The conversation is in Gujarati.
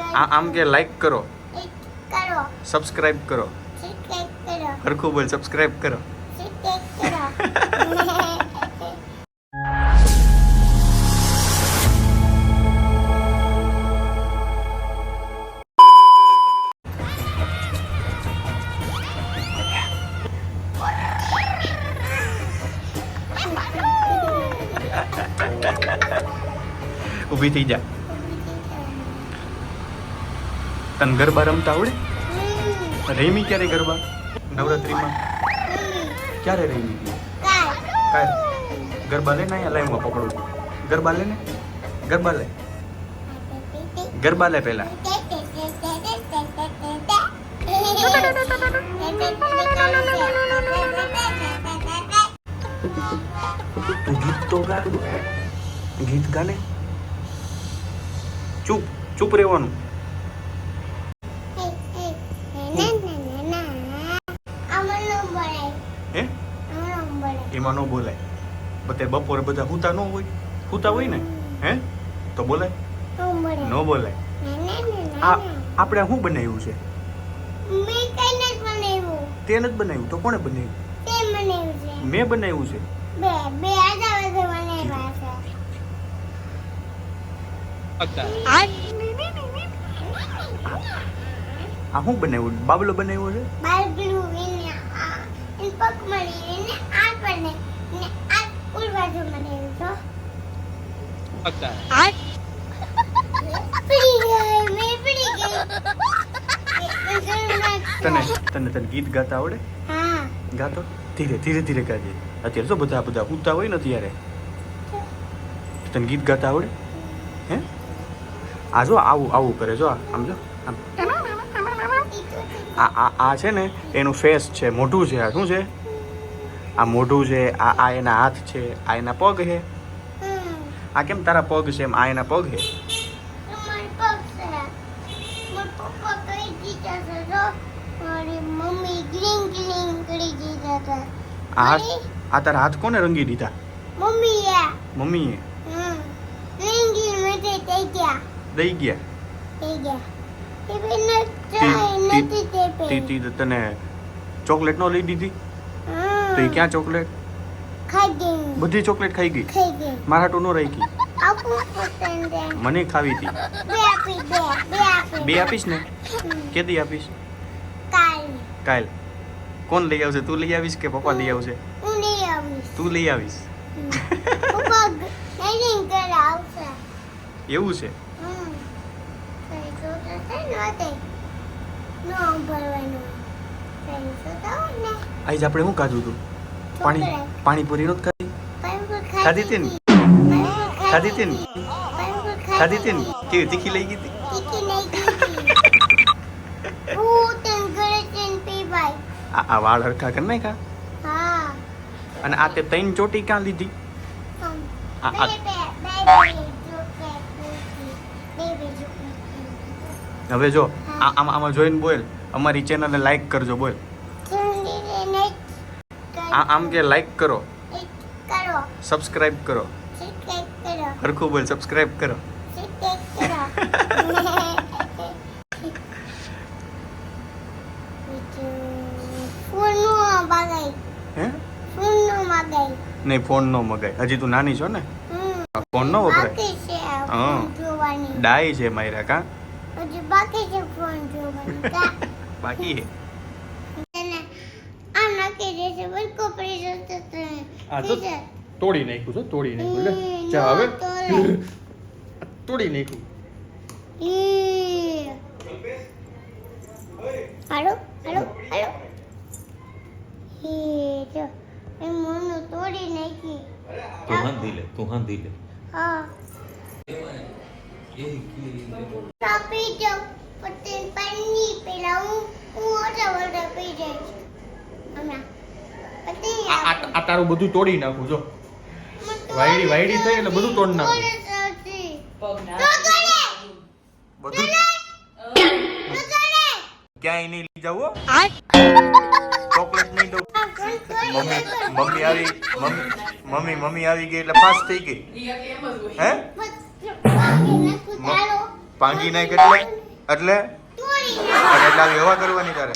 આ આમ કે લાઈક કરો. કરો. સબસ્ક્રાઇબ કરો. હરખું બોલ કરો. સબસ્ક્રાઇબ કરો. ઊભી થઈ જા. તને ગરબા રમતા આવડે? રેમી ક્યારે ગરબા? નવરાત્રીમાં? ક્યારે રેમી? હતી ગરબા લે ને અહીંયા લાઈનમાં પકડું. ગરબા લે ને? ગરબા લે. ગરબા લે પહેલા. ગીત તો ગા. ગીત ગા ચૂપ. ચૂપ રહેવાનું. એમાં ન બોલાય. બધે બપોરે બધા હુતા ન હોય. હુતા હોય ને? હે? તો બોલાય. ન બોલાય. આ આપણે શું બનાવ્યું છે? તે નથી બનાવ્યું. તો કોણે બનાવ્યું? મેં બનાવ્યું છે. આ શું બનાવ્યું? બાબલો બનાવ્યો છે? એને મળીને મળી આ બને ને આ ઉલવાજો મને તો. પડી ગઈ મેં પડી ગઈ. તને તને તને ગીત ગાતા આવડે? હા. ગાતો? ધીરે ધીરે ધીરે ગાજે. અત્યારે જો બધા બધા ઉતા હોય ને ત્યારે તને ગીત ગાતા આવડે? હે? આ જો આવું આવું કરે જો આ, આમ જો આમ. આ આ આ છે ને એનું ફેસ છે મોઢું છે આ શું છે? આ મોઢું છે આ આ એના હાથ છે આ એના પગ છે. આ કેમ તારા પગ છે એમ આ એના પગ છે? આ આ તારા હાથ કોને રંગી દીધા? મમ્મીએ. હમ. ગ્રીન ગ્રીન મેં થઈ ગયા. દઈ ગયા. થઈ ગયા એ બેન તી- નથી તી- તે તી તી તને ચોકલેટ નો લઈ દીધી? તો એ ક્યાં ચોકલેટ? બધી ચોકલેટ ખાઈ ગઈ? મારા ટુ નો રહી ગઈ. મને ખાવી હતી. બે આપી બે બે આપી. બે આપીશ ને. કેદી આપીશ? કાલ. કોણ લઈ આવશે? તું લઈ આવીશ કે પપ્પા લઈ આવશે? તું લઈ આવશે. એવું છે? આજ આપણે શું ખાધું હતું? પાણી પાણીપુરી નો ખાધી? ખાધી હતી ને? ખાધી હતી ને? ખાધી હતી ને? કેવી તીખી લઈ ગઈ હતી. આ આ વાળ હરખા કર નાખ. અને આ તે ત્રણ ચોટી ક્યાં લીધી? આ- હવે જો આ આમ આમાં જોઈને બોલ અમારી ચેનલને લાઈક કરજો બોલ. આ આમ કે લાઈક કરો. સબસ્ક્રાઇબ કરો. હરખું બોલ સબસ્ક્રાઇબ કરો. નહીં ફોન નો મગાય. હજી તું નાની છો ને? ફોન નો વપરાય? હા. ડાય છે માયરા કા? હજી બાકી છે ફોન જોવાની? બાકી હે આમ નાખી દેશે બસ કોપરી જશે આ તો? તોડી નાખ્યું છે તોડી નાખ્યું લે હમ, ચા હવે તોડે. નાખ્યું. હાલો હાલો હાલો ઈ જો એ મોનું તોડી નાખી તું હાંધી લે તું હાંધી લે હા પી જાઉં પછી પાણી પેલા હું હું ઓછા ઓછા પી જઈશ. હમણાં. પછી આ તારું બધું તોડી નાખું જો. વાયડી વાયડી થઈ એટલે બધું તોડી નાખું. બધું? ક્યાંય નહીં લઈ જાવ ચોકલેટ નહીં દઉં. મમ્મી મમ્મી આવી મમ્મી મમ્મી મમ્મી આવી ગઈ એટલે ફાસ્ટ થઈ ગઈ. હે? પાંગી નાખ. એટલે એટલે એટલે આવી કરવાની તારે.